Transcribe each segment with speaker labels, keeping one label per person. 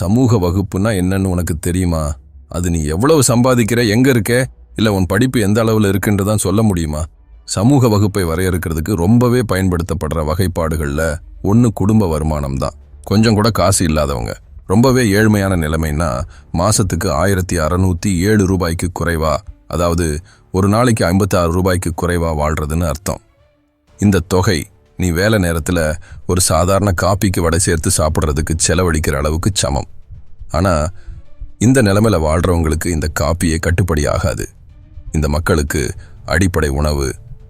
Speaker 1: சமூக வகுப்புனா என்னன்னு உனக்கு தெரியுமா? அது நீ எவ்வளவு சம்பாதிக்கிற எங்க இருக்க? இல்லை உன் படிப்பு எந்த அளவில் இருக்குன்றதான் சொல்ல முடியுமா? சமூக வகுப்பை வரையறுக்கிறதுக்கு ரொம்பவே பயன்படுத்தப்படுற வகைப்பாடுகளில் ஒன்று குடும்ப வருமானம் தான். கொஞ்சம் கூட காசு இல்லாதவங்க. ரொம்பவே ஏழ்மையான நிலைமைன்னா மாசத்துக்கு ஆயிரத்தி அறநூற்றி ஏழு ரூபாய்க்கு குறைவா? அதாவது ஒரு நாளைக்கு ஐம்பத்தாறு ரூபாய்க்கு குறைவா வாழ்றதுன்னு அர்த்தம். இந்த தொகை நீ வேலை நேரத்தில் ஒரு சாதாரண காப்பிக்கு வடை சேர்த்து சாப்பிட்றதுக்கு செலவழிக்கிற அளவுக்கு சமம். ஆனால் இந்த நிலமையில் வாழ்கிறவங்களுக்கு இந்த காப்பியே கட்டுப்படி ஆகாது. இந்த மக்களுக்கு அடிப்படை உணவு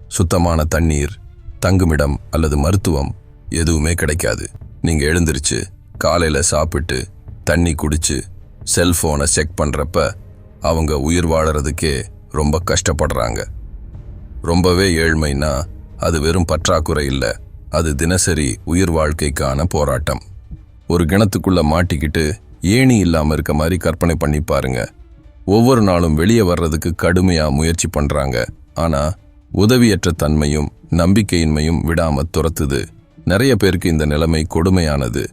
Speaker 1: சுத்தமான தண்ணீர் தங்குமிடம் அல்லது மருத்துவம் எதுவுமே கிடைக்காது. நீங்கள் எழுந்திருச்சு காலையில் சாப்பிட்டு தண்ணி குடிச்சு செல்ஃபோனை செக் பண்ணுறப்ப அவங்க உயிர் வாழறதுக்கே ரொம்ப கஷ்டப்படுறாங்க. ரொம்பவே ஏழ்மைன்னா அது வெறும் பற்றாக்குறை இல்லை. அது தினசரி உயிர் வாழ்க்கைக்கான போராட்டம். ஒரு கிணத்துக்குள்ள மாட்டிக்கிட்டு ஏணி இல்லாமல் இருக்க மாதிரி கற்பனை பண்ணி பாருங்க. ஒவ்வொரு நாளும் வெளியே வர்றதுக்கு கடுமையாக முயற்சி பண்ணுறாங்க ஆனால் உதவியற்ற தன்மையும் நம்பிக்கையின்மையும் விடாம துரத்துது. நிறைய பேருக்கு இந்த நிலைமை கொடுமையானது.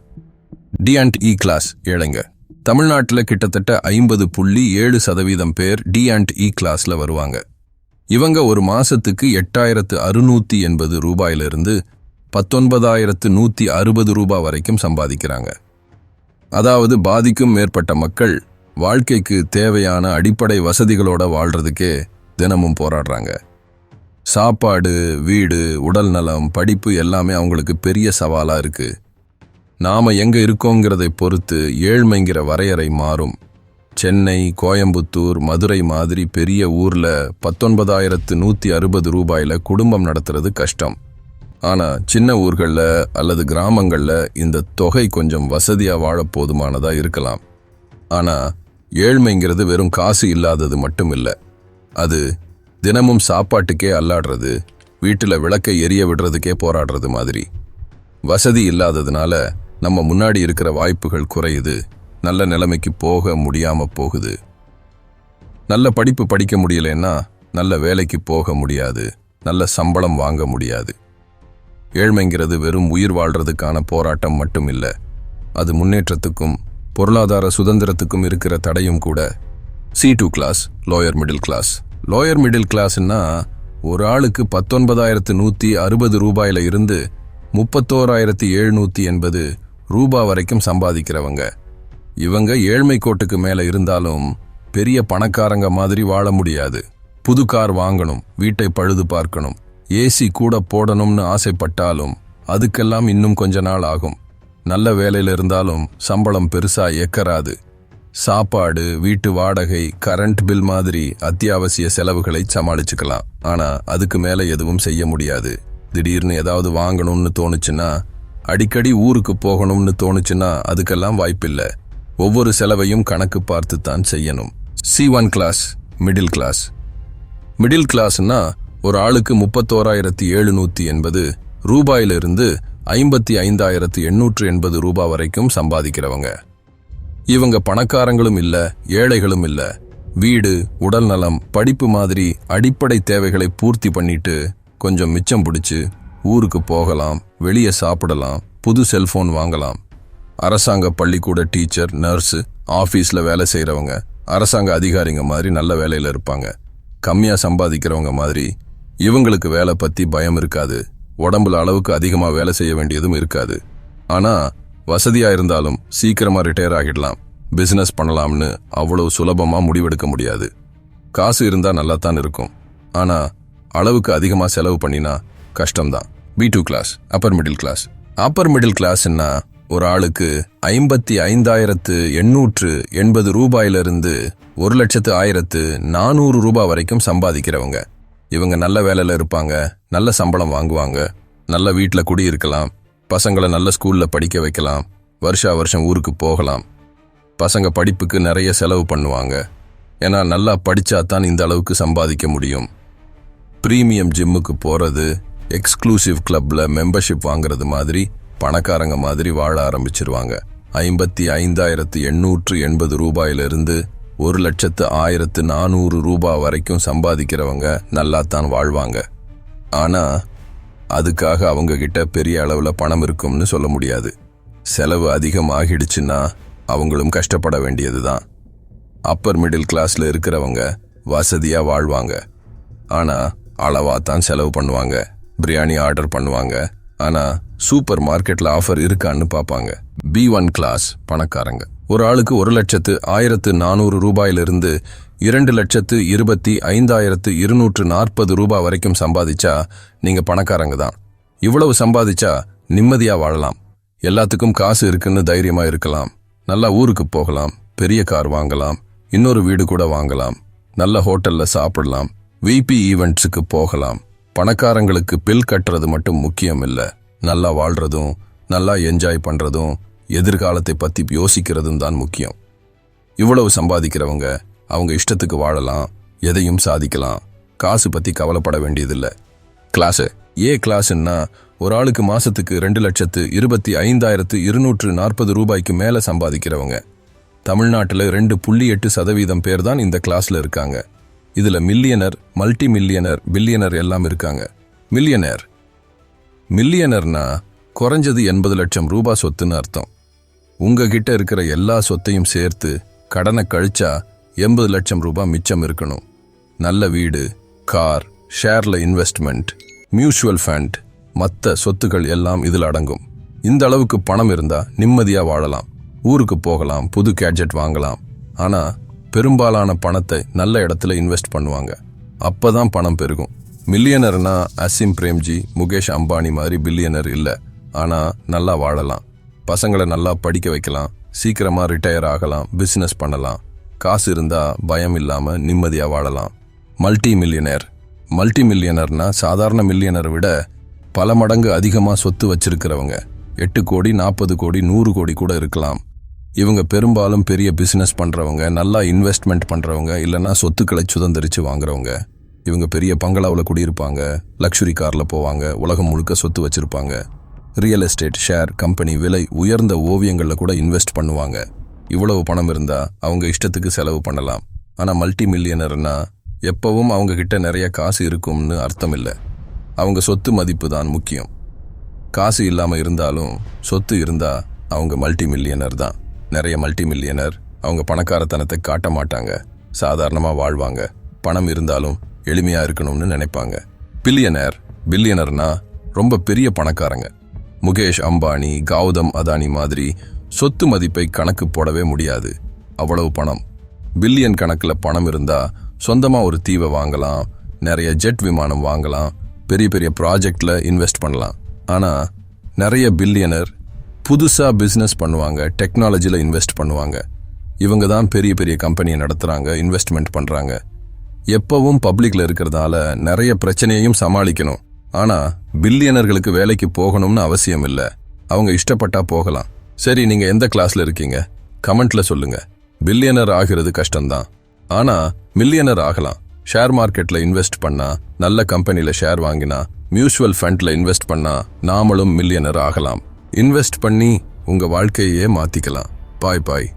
Speaker 1: டி அண்ட் இ கிளாஸ் ஏழைங்க. தமிழ்நாட்டில் கிட்டத்தட்ட ஐம்பது புள்ளி ஏழு சதவீதம் பேர் டி அண்ட் இ கிளாஸில் வருவாங்க. இவங்க ஒரு மாசத்துக்கு எட்டாயிரத்து அறுநூத்தி எண்பது ரூபாயிலிருந்து பத்தொன்பதாயிரத்து நூற்றி அறுபது ரூபாய் வரைக்கும் சம்பாதிக்கிறாங்க. அதாவது பாதிக்கும் மேற்பட்ட மக்கள் வாழ்க்கைக்கு தேவையான அடிப்படை வசதிகளோட வாழ்றதுக்கே தினமும் போராடுறாங்க. சாப்பாடு வீடு உடல் நலம் படிப்பு எல்லாமே அவங்களுக்கு பெரிய சவாலாக இருக்குது நாம் எங்கே இருக்கோங்கிறதை பொறுத்து ஏழ்மைங்கிற வரையறை மாறும். சென்னை கோயம்புத்தூர் மதுரை மாதிரி பெரிய ஊரில் பத்தொன்பதாயிரத்து நூற்றி அறுபது ரூபாயில குடும்பம் நடத்துறது கஷ்டம். ஆனால் சின்ன ஊர்களில் அல்லது கிராமங்களில் இந்த தொகை கொஞ்சம் வசதியாக வாழ போதுமானதாக இருக்கலாம். ஆனால் ஏழ்மைங்கிறது வெறும் காசு இல்லாதது மட்டும் இல்லை. அது தினமும் சாப்பாட்டுக்கே அல்லாடுறது வீட்டில் விளக்கை எரிய விடுறதுக்கே போராடுறது மாதிரி. வசதி இல்லாததுனால நம்ம முன்னாடி இருக்கிற வாய்ப்புகள் குறையுது. நல்ல நிலைமைக்கு போக முடியாமல் போகுது. நல்ல படிப்பு படிக்க முடியலன்னா நல்ல வேலைக்கு போக முடியாது. நல்ல சம்பளம் வாங்க முடியாது. ஏழ்மைங்கிறது வெறும் உயிர் வாழ்றதுக்கான போராட்டம் மட்டும் இல்லை அது முன்னேற்றத்துக்கும் பொருளாதார சுதந்திரத்துக்கும் இருக்கிற தடையும் கூட. C two class lower middle class lower middle கிளாஸ்னா ஒரு ஆளுக்கு பத்தொன்பதாயிரத்து நூற்றி அறுபது ரூபாயில இருந்து முப்பத்தோராயிரத்தி எழுநூற்றி எண்பது ரூபா வரைக்கும் சம்பாதிக்கிறவங்க. இவங்க ஏழ்மை கோட்டுக்கு மேல இருந்தாலும் பெரிய பணக்காரங்க மாதிரி வாழ முடியாது. புது கார் வாங்கணும் வீட்டை பழுது பார்க்கணும் ஏசி கூட போடணும்னு ஆசைப்பட்டாலும் அதுக்கெல்லாம் இன்னும் கொஞ்ச நாள் ஆகும். நல்ல வேலையில் இருந்தாலும் சம்பளம் பெருசா ஏக்கராது. சாப்பாடு வீட்டு வாடகை கரண்ட் பில் மாதிரி அத்தியாவசிய செலவுகளை சமாளிச்சுக்கலாம். ஆனா அதுக்கு மேல எதுவும் செய்ய முடியாது. திடீர்னு ஏதாவது வாங்கணும்னு தோணுச்சுன்னா அடிக்கடி ஊருக்கு போகணும்னு தோணுச்சுன்னா அதுக்கெல்லாம் வாய்ப்பில்லை. ஒவ்வொரு செலவையும் கணக்கு பார்த்து தான் செய்யணும். C one class middle class middle கிளாஸ்னா ஒரு ஆளுக்கு முப்பத்தோராயிரத்தி எழுநூத்தி எண்பது ரூபாயிலிருந்து ஐம்பத்தி ஐந்தாயிரத்து எண்ணூற்று எண்பது ரூபாய் வரைக்கும் சம்பாதிக்கிறவங்க. இவங்க பணக்காரங்களும் இல்லை ஏழைகளும் இல்லை. வீடு உடல் நலம் படிப்பு மாதிரி அடிப்படை தேவைகளை பூர்த்தி பண்ணிட்டு கொஞ்சம் மிச்சம் பிடிச்சு ஊருக்கு போகலாம் வெளியே சாப்பிடலாம் புது செல்போன் வாங்கலாம். அரசாங்க பள்ளிக்கூட டீச்சர் நர்ஸு ஆஃபீஸில் வேலை செய்கிறவங்க அரசாங்க அதிகாரிங்க மாதிரி நல்ல வேலையில் இருப்பாங்க. கம்மியாக சம்பாதிக்கிறவங்க மாதிரி. இவங்களுக்கு வேலை பற்றி பயம் இருக்காது. உடம்புல அளவுக்கு அதிகமாக வேலை செய்ய வேண்டியதும் இருக்காது. ஆனால் வசதியாக இருந்தாலும் சீக்கிரமாக ரிட்டையர் ஆகிடலாம். பிஸ்னஸ் பண்ணலாம்னு அவ்வளோ சுலபமாக முடிவெடுக்க முடியாது. காசு இருந்தால் நல்லா தான் இருக்கும். ஆனால் அளவுக்கு அதிகமாக செலவு பண்ணினா கஷ்டம்தான். B two class upper middle class upper middle கிளாஸ்ன்னா ஒரு ஆளுக்கு ஐம்பத்தி ஐந்தாயிரத்து எண்ணூற்று எண்பது ரூபாயிலிருந்து ஒரு லட்சத்து ஆயிரத்து நானூறு ரூபாய் வரைக்கும் சம்பாதிக்கிறவங்க. இவங்க நல்ல வேலையில் இருப்பாங்க நல்ல சம்பளம் வாங்குவாங்க நல்ல வீட்டில் குடியிருக்கலாம் பசங்களை நல்ல ஸ்கூலில் படிக்க வைக்கலாம் வருஷா வருஷம் ஊருக்கு போகலாம். பசங்க படிப்புக்கு நிறைய செலவு பண்ணுவாங்க. ஏன்னா நல்லா படித்தா தான் இந்த அளவுக்கு சம்பாதிக்க முடியும். ப்ரீமியம் ஜிம்முக்கு போகிறது எக்ஸ்க்ளூசிவ் கிளப்பில் மெம்பர்ஷிப் வாங்குறது மாதிரி பணக்காரங்க மாதிரி வாழ ஆரம்பிச்சிருவாங்க. ஐம்பத்தி ஐந்தாயிரத்து எண்ணூற்று எண்பது ரூபாயிலிருந்து ஒரு லட்சத்து ஆயிரத்து நானூறு ரூபாய் வரைக்கும் சம்பாதிக்கிறவங்க நல்லா தான் வாழ்வாங்க. ஆனால் அதுக்காக அவங்க கிட்ட பெரிய அளவில் பணம் இருக்கும்னு சொல்ல முடியாது. செலவு அதிகமாகிடுச்சுன்னா அவங்களும் கஷ்டப்பட வேண்டியது தான் அப்பர் மிடில் கிளாஸில் இருக்கிறவங்க வசதியாக வாழ்வாங்க. ஆனால் அளவாக தான் செலவு பண்ணுவாங்க. பிரியாணி ஆர்டர் பண்ணுவாங்க. ஆனால் சூப்பர் மார்க்கெட்ல ஆஃபர் இருக்கான்னு பார்ப்பாங்க பி ஒன் கிளாஸ் பணக்காரங்க. ஒரு ஆளுக்கு ஒரு லட்சத்து ஆயிரத்து நானூறு ரூபாயிலிருந்து இரண்டு லட்சத்து இருபத்தி ஐந்தாயிரத்து இருநூற்று நாற்பது ரூபாய் வரைக்கும் சம்பாதிச்சா நீங்க பணக்காரங்க தான். இவ்வளவு சம்பாதிச்சா நிம்மதியா வாழலாம். எல்லாத்துக்கும் காசு இருக்குன்னு தைரியமா இருக்கலாம். நல்லா ஊருக்கு போகலாம் பெரிய கார் வாங்கலாம் இன்னொரு வீடு கூட வாங்கலாம் நல்ல ஹோட்டல்ல சாப்பிடலாம் விபி ஈவெண்ட்ஸுக்கு போகலாம். பணக்காரங்களுக்கு பில் கட்டுறது மட்டும் முக்கியம் இல்லை. நல்லா வாழ்றதும் நல்லா என்ஜாய் பண்ணுறதும் எதிர்காலத்தை பற்றி யோசிக்கிறதும் தான் முக்கியம். இவ்வளவு சம்பாதிக்கிறவங்க அவங்க இஷ்டத்துக்கு வாழலாம் எதையும் சாதிக்கலாம். காசு பற்றி கவலைப்பட வேண்டியதில்லை. கிளாஸு ஏ கிளாஸ்ன்னா ஒரு ஆளுக்கு மாசத்துக்கு ரெண்டு லட்சத்து இருபத்தி ஐந்தாயிரத்து இருநூற்று நாற்பது ரூபாய்க்கு மேலே சம்பாதிக்கிறவங்க. தமிழ்நாட்டில் ரெண்டு புள்ளி எட்டு சதவீதம் பேர் தான் இந்த கிளாஸில் இருக்காங்க. இதில் மில்லியனர் மல்டி மில்லியனர் பில்லியனர் எல்லாம் இருக்காங்க. மில்லியனர் மில்லியனர்னா குறைஞ்சது எண்பது லட்சம் ரூபா சொத்துன்னு அர்த்தம். உங்ககிட்ட இருக்கிற எல்லா சொத்தையும் சேர்த்து கடனை கழிச்சா எண்பது லட்சம் ரூபா மிச்சம் இருக்கணும். நல்ல வீடு கார் ஷேரில் இன்வெஸ்ட்மெண்ட் மியூச்சுவல் ஃபண்ட் மற்ற சொத்துக்கள் எல்லாம் இதில் அடங்கும். இந்த அளவுக்கு பணம் இருந்தால் நிம்மதியாக வாழலாம். ஊருக்கு போகலாம் புது கேட்ஜெட் வாங்கலாம். ஆனால் பெரும்பாலான பணத்தை நல்ல இடத்துல இன்வெஸ்ட் பண்ணுவாங்க. அப்போ தான் பணம் பெருகும். மில்லியனர்னா அசிம் பிரேம்ஜி முகேஷ் அம்பானி மாதிரி பில்லியனர் இல்லை. ஆனால் நல்லா வாழலாம். பசங்களை நல்லா படிக்க வைக்கலாம். சீக்கிரமாக ரிட்டையர் ஆகலாம். பிஸ்னஸ் பண்ணலாம். காசு இருந்தால் பயம் இல்லாமல் நிம்மதியாக வாழலாம். மல்டி மில்லியனர் மல்டி மில்லியனர்னா சாதாரண மில்லியனரை விட பல மடங்கு அதிகமாக சொத்து வச்சிருக்கிறவங்க. எட்டு கோடி நாற்பது கோடி நூறு கோடி கூட இருக்கலாம். இவங்க பெரும்பாலும் பெரிய பிஸ்னஸ் பண்ணுறவங்க நல்லா இன்வெஸ்ட்மெண்ட் பண்ணுறவங்க இல்லைன்னா சொத்துக்களை சுதந்திரித்து வாங்குறவங்க. இவங்க பெரிய பங்களாவில் குடியிருப்பாங்க லக்ஸுரி காரில் போவாங்க உலகம் முழுக்க சொத்து வச்சுருப்பாங்க. ரியல் எஸ்டேட் ஷேர் கம்பெனி விலை உயர்ந்த ஓவியங்களில் கூட இன்வெஸ்ட் பண்ணுவாங்க. இவ்வளவு பணம் இருந்தால் அவங்க இஷ்டத்துக்கு செலவு பண்ணலாம். ஆனால் மல்டி மில்லியனர்னா எப்பவும் அவங்க கிட்ட நிறைய காசு இருக்கும்னு அர்த்தம் இல்லை அவங்க சொத்து மதிப்பு தான் முக்கியம். காசு இல்லாமல் இருந்தாலும் சொத்து இருந்தால் அவங்க மல்டி மில்லியனர் தான். நிறைய மல்டி மில்லியனர் அவங்க பணக்காரத்தனத்தை காட்ட மாட்டாங்க. சாதாரணமாக வாழ்வாங்க. பணம் இருந்தாலும் எளிமையாக இருக்கணும்னு நினைப்பாங்க. பில்லியனர் பில்லியனர்னா ரொம்ப பெரிய பணக்காரங்க. முகேஷ் அம்பானி கௌதம் அதானி மாதிரி சொத்து மதிப்பை கணக்கு போடவே முடியாது. அவ்வளவு பணம். பில்லியன் கணக்கில் பணம் இருந்தால் சொந்தமாக ஒரு தீவை வாங்கலாம் நிறைய ஜெட் விமானம் வாங்கலாம் பெரிய பெரிய ப்ராஜெக்டில் இன்வெஸ்ட் பண்ணலாம். ஆனால் நிறைய பில்லியனர் புதுசாக பிஸ்னஸ் பண்ணுவாங்க டெக்னாலஜியில் இன்வெஸ்ட் பண்ணுவாங்க. இவங்க தான் பெரிய பெரிய கம்பெனியை நடத்துகிறாங்க இன்வெஸ்ட்மெண்ட் பண்ணுறாங்க எப்பவும் பப்ளிக்ல இருக்கிறதால நிறைய பிரச்சனையையும் சமாளிக்கணும். ஆனா பில்லியனர்களுக்கு வேலைக்கு போகணும்னு அவசியம் இல்லை. அவங்க இஷ்டப்பட்டா போகலாம். சரி நீங்க எந்த கிளாஸ்ல இருக்கீங்க? கமெண்ட்ல சொல்லுங்க. பில்லியனர் ஆகிறது கஷ்டம்தான். ஆனா மில்லியனர் ஆகலாம். ஷேர் மார்க்கெட்ல இன்வெஸ்ட் பண்ணா நல்ல கம்பெனில ஷேர் வாங்கினா மியூச்சுவல் ஃபண்ட்ல இன்வெஸ்ட் பண்ணா நாமளும் மில்லியனர் ஆகலாம். இன்வெஸ்ட் பண்ணி உங்க வாழ்க்கையே மாத்திக்கலாம். பாய் பாய்